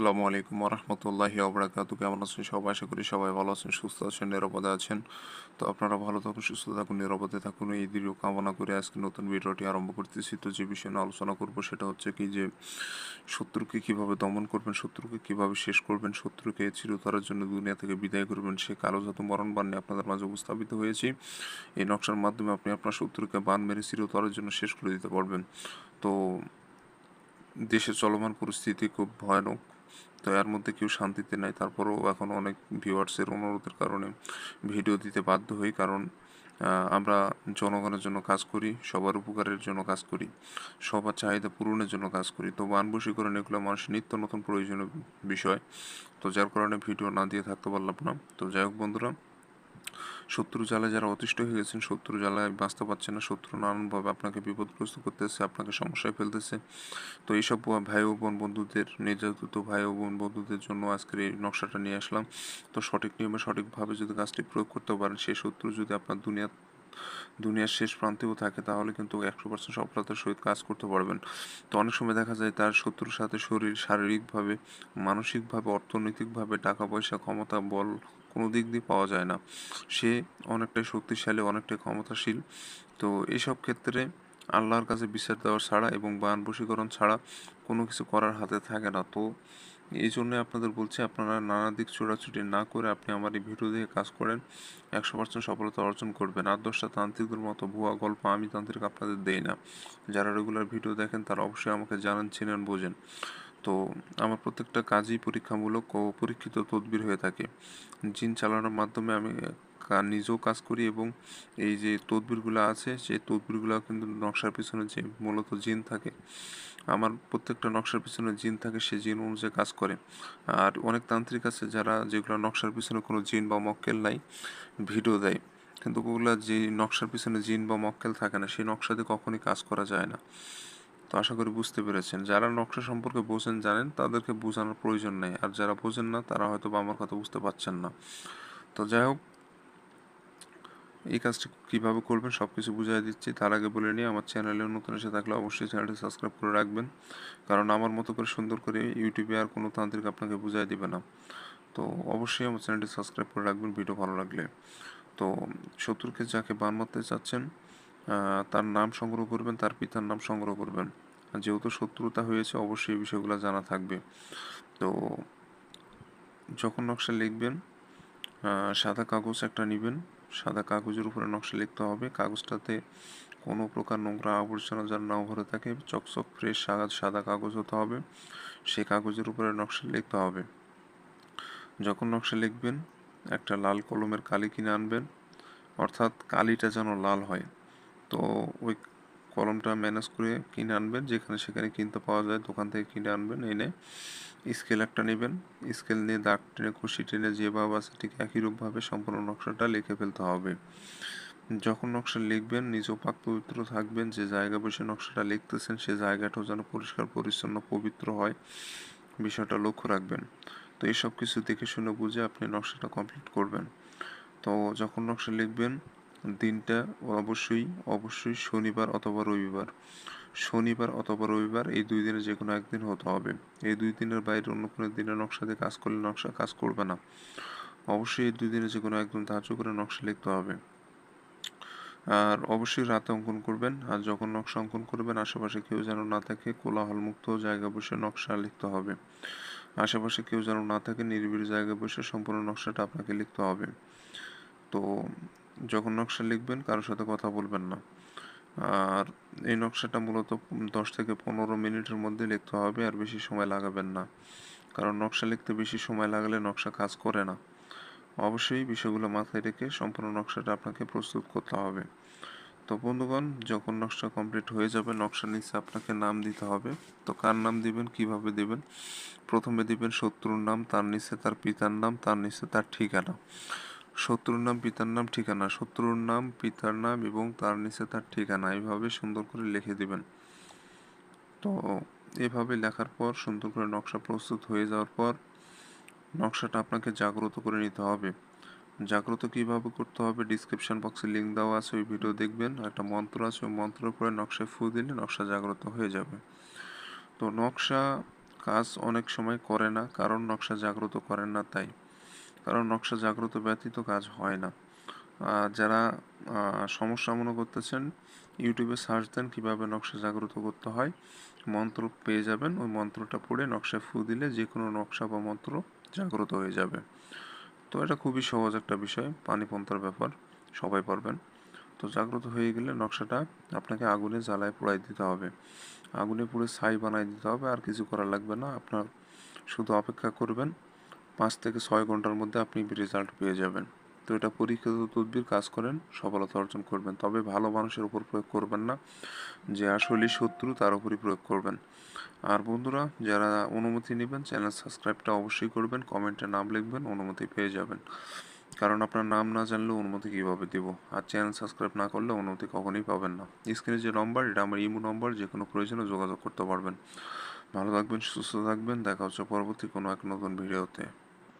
আসসালামু আলাইকুম রহমতুল্লাহি আবরাকাতু কেমন আছেন সবাই? আশা করি সবাই ভালো আছেন, সুস্থ আছেন, নিরাপদে আছেন। তো আপনারা ভালো থাকুন, সুস্থ থাকুন, নিরাপদে থাকুন। এই দৃঢ় কামনা করে আজকে নতুন ভিডিওটি আরম্ভ করতেছি। তো যে বিষয় নিয়ে আলোচনা করব সেটা হচ্ছে কি যে, শত্রুকে কীভাবে দমন করবেন, শত্রুকে কীভাবে শেষ করবেন, শত্রুকে চিরতরের জন্য দুনিয়া থেকে বিদায় করবেন, সে কালো জাত মরণ বান নিয়ে আপনাদের মাঝে উপস্থাপিত হয়েছি। এই নকশার মাধ্যমে আপনি আপনার শত্রুকে বান মেরে চিরতরের জন্য শেষ করে দিতে পারবেন। তো দেশে চলমান পরিস্থিতি খুব ভয়ানক। তো এর মধ্যে কেউ শান্তিতে নাই। তারপরেও এখন অনেক ভিউয়ার্সের অনুরোধের কারণে ভিডিও দিতে বাধ্য হই। কারণ আমরা জনগণের জন্য কাজ করি, সবার উপকারের জন্য কাজ করি, সবার চাহিদা পূরণের জন্য কাজ করি। তো বানবশীকরণ এগুলো মানুষের নিত্য নতুন প্রয়োজনীয় বিষয়। তো যার কারণে ভিডিও না দিয়ে থাকতে পারলাম না। তো যাই হোক বন্ধুরা শত্রু জ্বালায় যারা অতিষ্ঠ হয়ে গেছেন, শত্রু জ্বালায় বাঁচতে পারছে না, শত্রু নানানভাবে আপনাকে বিপদগ্রস্ত করতেছে, আপনাকে সমস্যায় ফেলতেছে। তো এইসব ভাই ও বোন বন্ধুদের, নির্যাতিত ভাই ও বোন বন্ধুদের জন্য আজকের এই নকশাটা নিয়ে আসলাম। তো সঠিক নিয়মে, সঠিকভাবে যদি কাজটি প্রয়োগ করতে পারেন, সেই শত্রু যদি আপনার দুনিয়া দুনিয়ার শেষ প্রান্তেও থাকে, তাহলে কিন্তু একশো পার্সেন্ট সফলতার সহিত কাজ করতে পারবেন। তো অনেক সময় দেখা যায় তার শত্রুর সাথে শরীর শারীরিকভাবে, মানসিকভাবে, অর্থনৈতিকভাবে টাকা পয়সা, ক্ষমতা, বল কোনো দিক দিয়ে পাওয়া যায় না। সে অনেকটাই শক্তিশালী, অনেকটাই ক্ষমতাশীল। তো এইসব ক্ষেত্রে আল্লাহর কাছে বিচার দেওয়া ছাড়া এবং বান বশীকরণ ছাড়া কোনো কিছু করার হাতে থাকে না। তো এই জন্য আপনাদের বলছি, আপনারা নানা দিক ছোটাছুটি না করে আপনি আমার এই ভিডিও দেখে কাজ করেন। একশো পার্সেন্ট সফলতা অর্জন করবেন। আর দশটা তান্ত্রিকদের মতো ভুয়া গল্প আমি তান্ত্রিক আপনাদের দেই না। যারা রেগুলার ভিডিও দেখেন, তারা অবশ্যই আমাকে জানান, চিনেন, বোঝেন। তো আমার প্রত্যেকটা কাজই পরীক্ষামূলক ও পরীক্ষিত তদবির হয়ে থাকে। জিন চালানোর মাধ্যমে আমি নিজেও কাজ করি এবং এই যে তদবিরগুলো আছে, সেই তদবিরগুলো কিন্তু নকশার পিছনে যে মূলত জিন থাকে, আমার প্রত্যেকটা নকশার পিছনে জিন থাকে, সে জিন অনুযায়ী কাজ করে। আর অনেক তান্ত্রিক আছে যারা যেগুলো নকশার পিছনে কোনো জিন বা মক্কেল নাই, ভিডিও দেয়। কিন্তু ওগুলো যে নকশার পিছনে জিন বা মক্কেল থাকে না, সেই নকশাতে কখনই কাজ করা যায় না। তো আশা করি বুঝতে পেরেছেন। যারা নকশা সম্পর্কে বোঝেন জানেন, তাদেরকে বোঝানোর প্রয়োজন নেই। আর যারা বোঝেন না, তারা হয়তো বা আমার কথা বুঝতে পারছেন না। তো যাই হোক, এই কাজটি কীভাবে করবেন সব কিছু বুঝিয়ে দিচ্ছি। তার আগে বলে নিয়ে আমার চ্যানেলে নতুন এসে থাকলে অবশ্যই চ্যানেলটি সাবস্ক্রাইব করে রাখবেন। কারণ আমার মতো করে সুন্দর করে ইউটিউবে আর কোনো তান্ত্রিক আপনাকে বুঝিয়ে দেবে না। তো অবশ্যই আমার চ্যানেলটি সাবস্ক্রাইব করে রাখবেন, ভিডিও ভালো লাগলে। তো শত্রুকে যাকে বান মারতে চাচ্ছেন তার নাম সংগ্রহ করবেন, তার পিতার নাম সংগ্রহ করবেন। যেহেতু শত্রুতা হয়েছে, অবশ্যই এই বিষয়গুলো জানা থাকবে। তো যখন নকশা লিখবেন সাদা কাগজ একটা নেবেন। সাদা কাগজের উপরে নকশা লিখতে হবে। কাগজটাতে কোনো প্রকার নোংরা আবর্জনা যেন নাও ভরে থাকে, চকচক ফ্রেশ সাদা সাদা কাগজ হতে হবে। সেই কাগজের উপরে নকশা লিখতে হবে। যখন নকশা লিখবেন, একটা লাল কলমের কালি কিনে আনবেন। অর্থাৎ কালিটা যেন লাল হয়। তো ওই কলমটা ম্যানেজ করে কিনে আনবেন, যেখানে সেখানে কিনতে পাওয়া যায়, দোকান থেকে কিনে আনবেন এনে স্কেল একটা নেবেন। স্কেল নিয়ে দাগ টেনে, খুশি টেনে যেভাবে আছে, ঠিক একই রূপভাবে সম্পূর্ণ নকশাটা লিখে ফেলতে হবে। যখন নকশা লিখবেন নিজেও পাক পবিত্র থাকবেন, যে জায়গা বসে নকশাটা লিখতেছেন, সে জায়গাটাও যেন পরিষ্কার, পরিচ্ছন্ন, পবিত্র হয়, বিষয়টা লক্ষ্য রাখবেন। তো এইসব কিছু দেখে শুনে বুঝে আপনি নকশাটা কমপ্লিট করবেন। তো যখন নকশা লিখবেন দিনটা অবশ্যই অবশ্যই শনিবার অথবা রবিবার। শনিবার অথবা রবিবার এই দুই দিনে যে কোনো একদিন হতে হবে। এই দুই দিনের বাইরে অন্য কোনো দিনে নকশা দিয়ে কাজ করলে নকশা কাজ করবে না। অবশ্যই এই দুই দিনে যে কোনো একদিন ধার্য করে নকশা লিখতে হবে। আর অবশ্যই রাতে অঙ্কন করবেন। আর যখন নকশা অঙ্কন করবেন, আশেপাশে কেউ যেন না থাকে, কোলাহলমুক্ত জায়গা বসে নকশা লিখতে হবে। আশেপাশে কেউ যেন না থাকে, নিরিবিলি জায়গায় বসে সম্পূর্ণ নকশাটা আপনাকে লিখতে হবে। তো যখন নকশা লিখবেন কারোর সাথে কথা বলবেন না। আর এই নকশাটা মূলত দশ থেকে পনেরো মিনিটের মধ্যে লিখতে হবে, আর বেশি সময় লাগাবেন না। কারণ নকশা লিখতে বেশি সময় লাগালে নকশা কাজ করে না। অবশ্যই বিষয়গুলো মাথায় রেখে সম্পূর্ণ নকশাটা আপনাকে প্রস্তুত করতে হবে। তো বন্ধুগণ, যখন নকশা কমপ্লিট হয়ে যাবে নকশা নিচে আপনাকে নাম দিতে হবে। তো কার নাম দিবেন, কীভাবে দিবেন? প্রথমে দিবেন শত্রুর নাম, তার নিচে তার পিতার নাম, তার নিচে তার ঠিকানা। শত্রুর নাম, পিতার নাম, ঠিকানা। শত্রুর নাম, পিতার নাম এবং তার নিচে তার ঠিকানা। এইভাবে সুন্দর করে লিখে দিবেন। তো এভাবে লেখার পর, সুন্দর করে নকশা প্রস্তুত হয়ে যাওয়ার পর, নকশাটা আপনাকে জাগ্রত করে নিতে হবে। জাগ্রত কীভাবে করতে হবে ডিসক্রিপশন বক্সে লিঙ্ক দেওয়া আছে, ওই ভিডিও দেখবেন। একটা মন্ত্র আছে, ওই মন্ত্র করে নকশায় ফু দিলে নকশা জাগ্রত হয়ে যাবে। তো নকশা কাজ অনেক সময় করে না, কারণ নকশা জাগ্রত করেন না তাই। কারণ নকশা জাগ্রত ব্যতীত কাজ হয় না। যারা সমস্যা মনে করতেছেন ইউটিউবে সার্চ দেন কীভাবে নকশা জাগ্রত করতে হয়, মন্ত্র পেয়ে যাবেন। ওই মন্ত্রটা পড়ে নকশায় ফু দিলে যে কোনো নকশা বা মন্ত্র জাগ্রত হয়ে যাবে। তো এটা খুবই সহজ একটা বিষয় পানি পন্থার ব্যাপার, সবাই পারবেন। তো জাগ্রত হয়ে গেলে নকশাটা আপনাকে আগুনে জ্বালায় পোড়াই দিতে হবে। আগুনে পুড়ে ছাই বানাই দিতে হবে, আর কিছু করা লাগবে না। আপনার শুধু অপেক্ষা করবেন পাঁচ থেকে ছয় ঘণ্টার মধ্যে আপনি রেজাল্ট পেয়ে যাবেন। তো এটা পরীক্ষিত তদবির, কাজ করেন, সফলতা অর্জন করবেন। তবে ভালো মানুষের উপর প্রয়োগ করবেন না, যে আসলেই শত্রু তার উপরই প্রয়োগ করবেন। আর বন্ধুরা, যারা অনুমতি নেবেন চ্যানেল সাবস্ক্রাইবটা অবশ্যই করবেন কমেন্টে নাম লিখবেন, অনুমতি পেয়ে যাবেন। কারণ আপনার নাম না জানলে অনুমতি কীভাবে দেবো? আর চ্যানেল সাবস্ক্রাইব না করলে অনুমতি কখনোই পাবেন না। স্ক্রিনে যে নম্বর এটা আমার ইমো নম্বর যে কোনো প্রয়োজনে যোগাযোগ করতে পারবেন। ভালো থাকবেন, সুস্থ থাকবেন, দেখা হচ্ছে পরবর্তী কোনো এক নতুন ভিডিওতে